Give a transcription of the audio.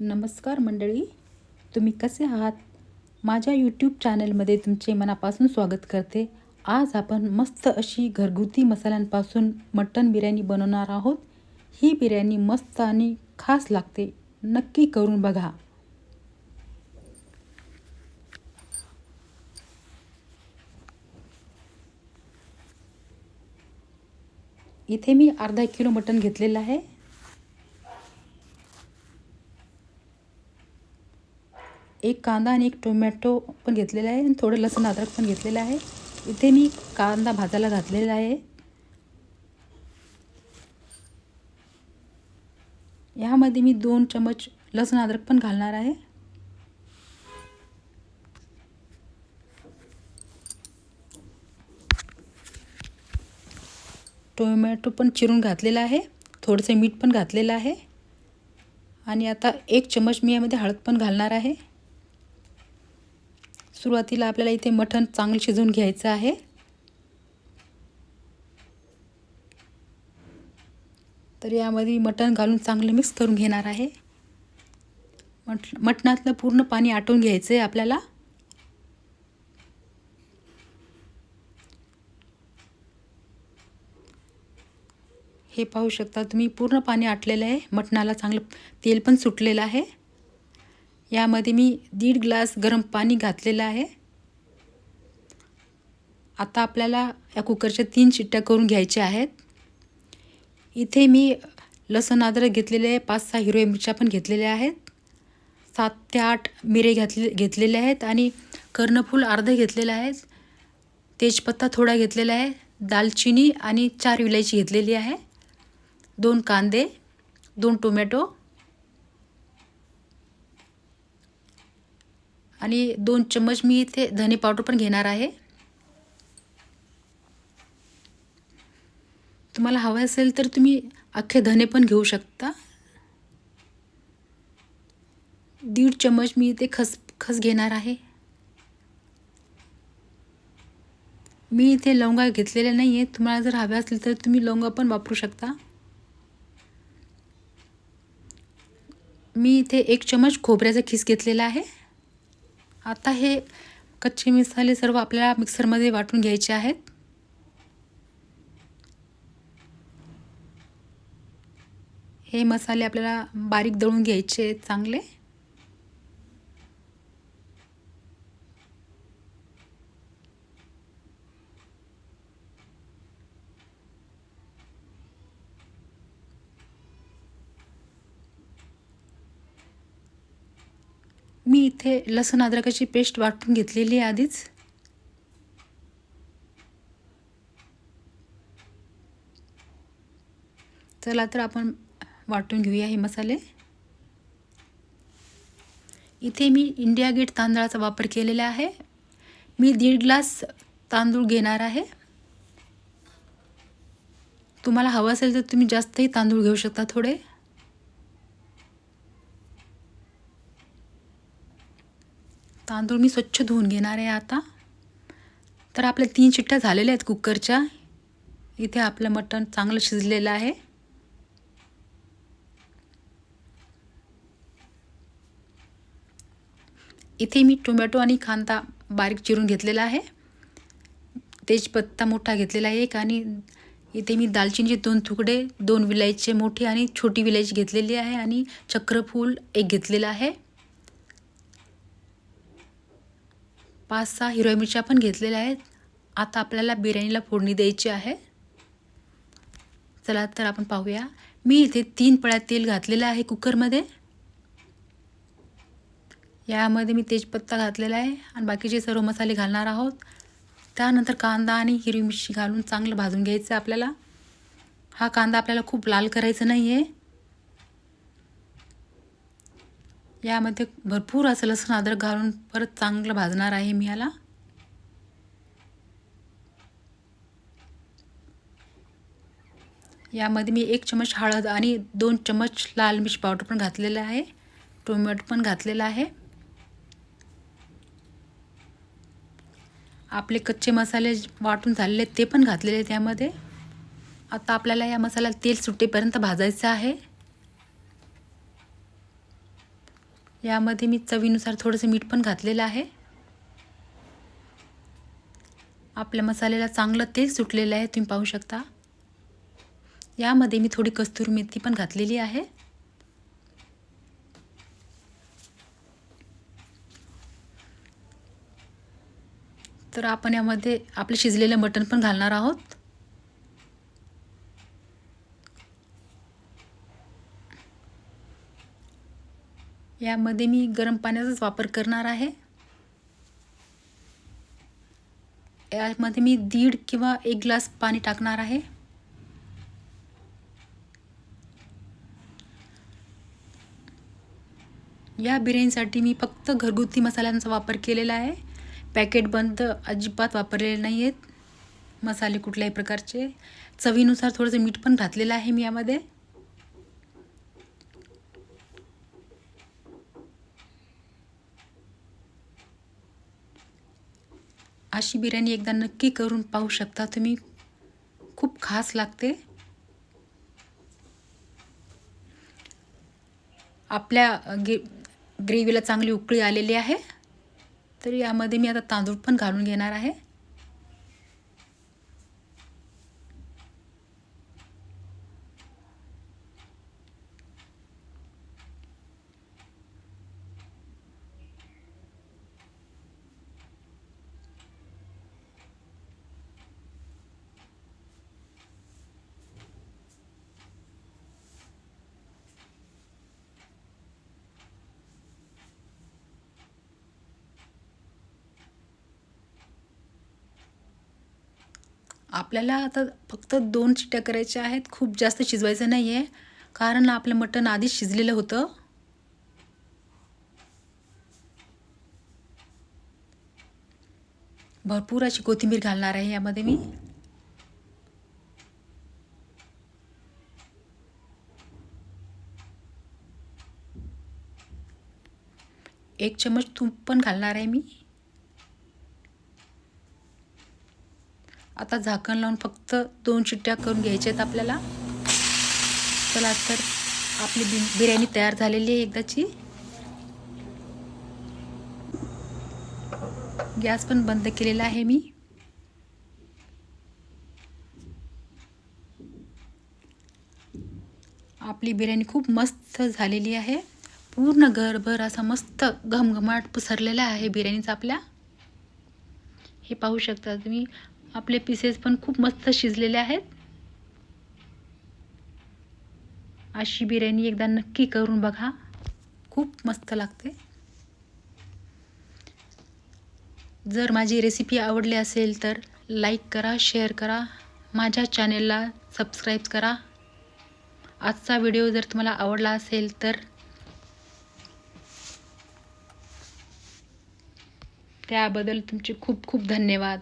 नमस्कार मंडळी तुम्ही कसे आहात? माझ्या यूट्यूब चॅनलमध्ये तुमचे मनापासून स्वागत करते. आज आपण मस्त अशी घरगुती मसाल्यांपासून मटण बिर्याणी बनवणार आहोत. ही बिर्याणी मस्त आणि खास लागते. नक्की करून बघा. इथे मी अर्धा किलो मटण घेतलेलं आहे. एक कांदा आणि एक टोमॅटो पण घेतलेला आहे आणि थोडं लसूण अद्रक पण घेतलेलं आहे. इथे मी कांदा भाजायला घातलेला आहे. यामध्ये मी दोन चमच लसूण अद्रक पण घालणार आहे. टोमॅटो पण चिरून घातलेला आहे. थोडंसं मीठ पण घातलेलं आहे. आणि आता एक चमच मी यामध्ये हळद पण घालणार आहे. सुरुवातीला आपल्याला इथे मटण चांगलं शिजवून घ्यायचं आहे. तर यामध्ये मटण घालून चांगलं मिक्स करून घेणार आहे. मट मटणातलं पूर्ण पाणी आटवून घ्यायचं आहे आपल्याला. हे पाहू शकता तुम्ही पूर्ण पाणी आटलेलं आहे. मटणाला चांगलं तेल पण सुटलेलं आहे. यामध्ये मी दीड ग्लास गरम पाणी घातलेलं आहे. आता आपल्याला या कुकरच्या तीन शिट्ट्या करून घ्यायच्या आहेत. इथे मी लसण अद्रक घेतलेले आहे पाच सहा हिरव्या मिरच्या पण घेतलेल्या आहेत. सात ते आठ मिरे घातले घेतलेले आहेत आणि कर्णफूल अर्धे घेतलेलं आहे. तेजपत्ता थोडा घेतलेला आहे दालचिनी आणि चार विलायची घेतलेली आहे. दोन कांदे दोन टोमॅटो आणि दोन चम्मच मी इथे धने पावडर पण घेणार आहे. तुम्हाला हवं असेल तर तुम्ही अख्खे धने पण घेऊ शकता. दीड चम्मच मी इथे खस खस घेणार आहे. मी इथे लवंगा घेतलेल्या नाही आहे तुम्हाला जर हव्या असेल तर तुम्ही लवंगा पण वापरू शकता. मी इथे एक चमच खोबऱ्याचा खीस घेतलेला आहे. आता हे कच्चे मसाले सर्व आपल्याला मिक्सरमध्ये वाटून घ्यायचे आहेत. हे मसाले आपल्याला बारीक दळून घ्यायचे आहेत चांगले. मी इथे लसूण अद्रकाची पेस्ट वाटून घेतलेली आहे आधीच. चला तर आपण वाटून घेऊया हे मसाले. इथे मी इंडिया गेट तांदळाचा वापर केलेला आहे. मी दीड ग्लास तांदूळ घेणार आहे. तुम्हाला हवं असेल तर तुम्ही जास्तही तांदूळ घेऊ शकता थोडे. तांदूळ मी स्वच्छ धुवून घेणार आहे आता. तर आपल्या तीन शिट्ट्या झालेल्या आहेत कुकरच्या. इथे आपलं मटण चांगलं शिजलेलं आहे. इथे मी टोमॅटो आणि कांदा बारीक चिरून घेतलेला आहे. तेजपत्ता मोठा घेतलेला आहे एक आणि इथे मी दालचिनीचे दोन तुकडे दोन विलायचे मोठे आणि छोटी विलायची घेतलेली आहे आणि चक्रफूल एक घेतलेलं आहे. पाच सहा हिरव्या मिरच्या पण घेतलेल्या आहेत. आता आपल्याला बिर्याणीला फोडणी द्यायची आहे. चला तर आपण पाहूया. मी इथे तीन पळ्या तेल घातलेलं आहे कुकरमध्ये. यामध्ये मी तेजपत्ता घातलेला आहे आणि बाकीचे सर्व मसाले घालणार आहोत. त्यानंतर कांदा आणि हिरवी मिरची घालून चांगलं भाजून घ्यायचं आपल्याला. हा कांदा आपल्याला खूप लाल करायचा नाही आहे यामध्ये भरपूर असं लसूण अद्रक घालून परत चांगलं भाजणार आहे मी याला. यामध्ये मी एक चमच हळद आणि दोन चमच लाल मिर्च पावडर पण घातलेलं आहे. टोमॅटो पण घातलेला आहे. आपले कच्चे मसाले वाटून झालेले ते पण घातलेले त्यामध्ये आता आपल्याला या मसाल्याला तेल सुटेपर्यंत भाजायचं आहे. यामध्ये मी चवीनुसार थोडंसं मीठ पण घातलेलं आहे. आपल्या मसाल्याला चांगलं तेल सुटलेलं आहे तुम्ही पाहू शकता. यामध्ये मी थोडी कस्तुरी मेथी पण घातलेली आहे. तर आपण यामध्ये आपलं शिजलेलं मटण पण घालणार आहोत. यामध्ये मी गरम पाण्याचाच वापर करणार आहे. यामध्ये मी दीड किंवा एक ग्लास पाणी टाकणार आहे. या बिर्याणीसाठी मी फक्त घरगुती मसाल्यांचा वापर केलेला आहे. पॅकेट बंद अजिबात वापरलेले नाही आहेत मसाले कुठल्याही प्रकारचे. चवीनुसार थोडंसं मीठ पण घातलेलं आहे मी यामध्ये. अशी बिर्याणी एकदा नक्की करून पाहू शकता. तुम्ही खूप खास लागते. आपल्या गे ग्रेव्हीला चांगली उकळी आलेली आहे. तर यामध्ये मी आता तांदूळ पण घालून घेणार आहे. आपल्याला आता फक्त दोन चिट्ट्या करायच्या आहेत. खूप जास्त शिजवायचं नाही आहे कारण आपलं मटण आधीच शिजलेलं होतं. भरपूर अशी कोथिंबीर घालणार आहे यामध्ये मी. एक चमच तूप पण घालणार आहे मी. आता झाकण लावून फक्त दोन शिट्ट्या करून घ्यायच्या आहेत आपल्याला. चला तर आपली बि बिर्याणी तयार झालेली आहे एकदाची. गॅस पण बंद केलेला आहे मी. आपली बिर्याणी खूप मस्त झालेली आहे. पूर्ण घरभर असा मस्त घमघमाट पसरलेला आहे बिर्याणीचा आपल्या. हे पाहू शकता तुम्ही आपले पीसेस पण खूप मस्त शिजलेले आहेत. अशी बिर्याणी एकदा नक्की करून बघा. खूप मस्त लागते. जर माझी रेसिपी आवडली असेल तर लाईक करा शेअर करा. माझ्या चॅनेलला सबस्क्राईब करा. आजचा व्हिडिओ जर तुम्हाला आवडला असेल तर त्याबद्दल तुमचे खूप खूप धन्यवाद.